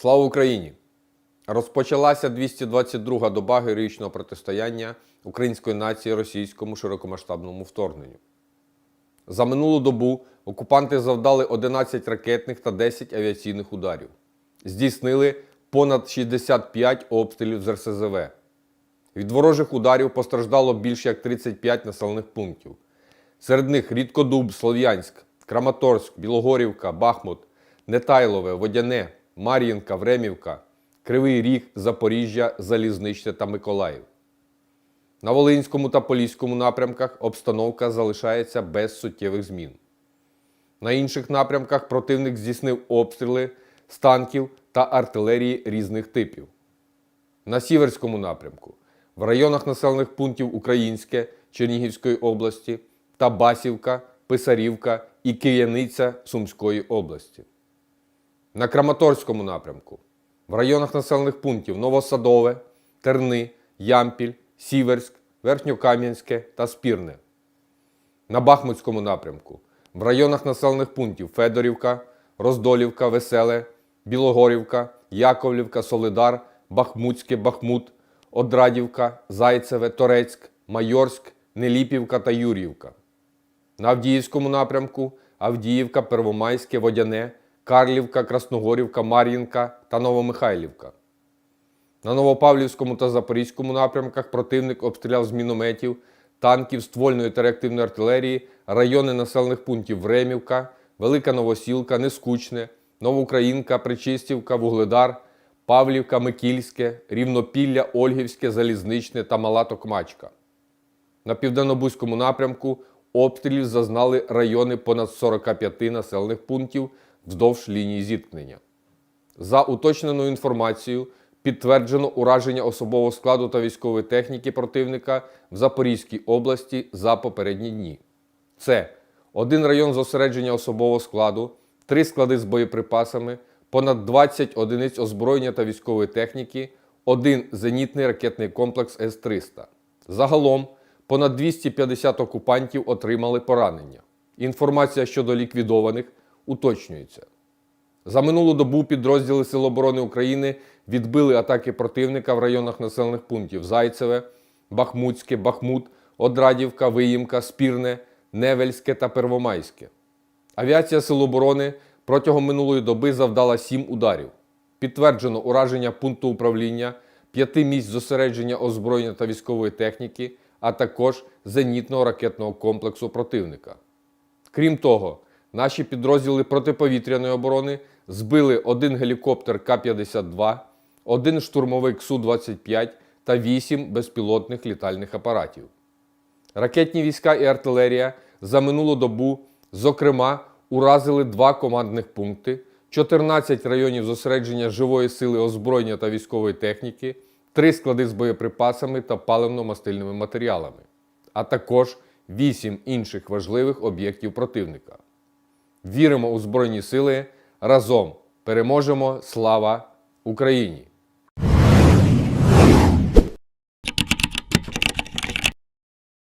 Слава Україні! Розпочалася 222-га доба героїчного протистояння української нації російському широкомасштабному вторгненню. За минулу добу окупанти завдали 11 ракетних та 10 авіаційних ударів. Здійснили понад 65 обстрілів з РСЗВ. Від ворожих ударів постраждало більше як 35 населених пунктів. Серед них Рідкодуб, Слов'янськ, Краматорськ, Білогорівка, Бахмут, Нетайлове, Водяне, Мар'їнка, Времівка, Кривий Ріг, Запоріжжя, Залізничне та Миколаїв. На Волинському та Поліському напрямках обстановка залишається без суттєвих змін. На інших напрямках противник здійснив обстріли з танків та артилерії різних типів. На Сіверському напрямку, в районах населених пунктів Українське Чернігівської області та Басівка, Писарівка і Кияниця Сумської області. На Краматорському напрямку, в районах населених пунктів Новосадове, Терни, Ямпіль, Сіверськ, Верхньокам'янське та Спірне. На Бахмутському напрямку, в районах населених пунктів Федорівка, Роздолівка, Веселе, Білогорівка, Яковлівка, Солидар, Бахмутське, Бахмут, Одрадівка, Зайцеве, Торецьк, Майорськ, Неліпівка та Юрівка. На Авдіївському напрямку Авдіївка, Первомайське, Водяне, Карлівка, Красногорівка, Мар'їнка та Новомихайлівка. На Новопавлівському та Запорізькому напрямках противник обстріляв з мінометів, танків, ствольної та реактивної артилерії райони населених пунктів Времівка, Велика Новосілка, Нескучне, Новоукраїнка, Причистівка, Вугледар, Павлівка, Микільське, Рівнопілля, Ольгівське, Залізничне та Мала Токмачка. На південно-бузькому напрямку обстрілів зазнали райони понад 45 населених пунктів вздовж лінії зіткнення. За уточненою інформацією, підтверджено ураження особового складу та військової техніки противника в Запорізькій області за попередні дні. Це один район зосередження особового складу, три склади з боєприпасами, понад 20 одиниць озброєння та військової техніки, один зенітний ракетний комплекс С-300. Загалом понад 250 окупантів отримали поранення. Інформація щодо ліквідованих уточнюється. За минулу добу підрозділи Сил оборони України відбили атаки противника в районах населених пунктів Зайцеве, Бахмутське, Бахмут, Одрадівка, Виїмка, Спірне, Невельське та Первомайське. Авіація Сил оборони протягом минулої доби завдала 7 ударів. Підтверджено ураження пункту управління, п'яти місць зосередження озброєння та військової техніки, а також зенітного ракетного комплексу противника. Крім того, наші підрозділи протиповітряної оборони збили один гелікоптер К-52, один штурмовик Су-25 та вісім безпілотних літальних апаратів. Ракетні війська і артилерія за минулу добу, зокрема, уразили два командних пункти, 14 районів зосередження живої сили озброєння та військової техніки, три склади з боєприпасами та паливно-мастильними матеріалами, а також вісім інших важливих об'єктів противника. Віримо у Збройні Сили. Разом переможемо! Слава Україні!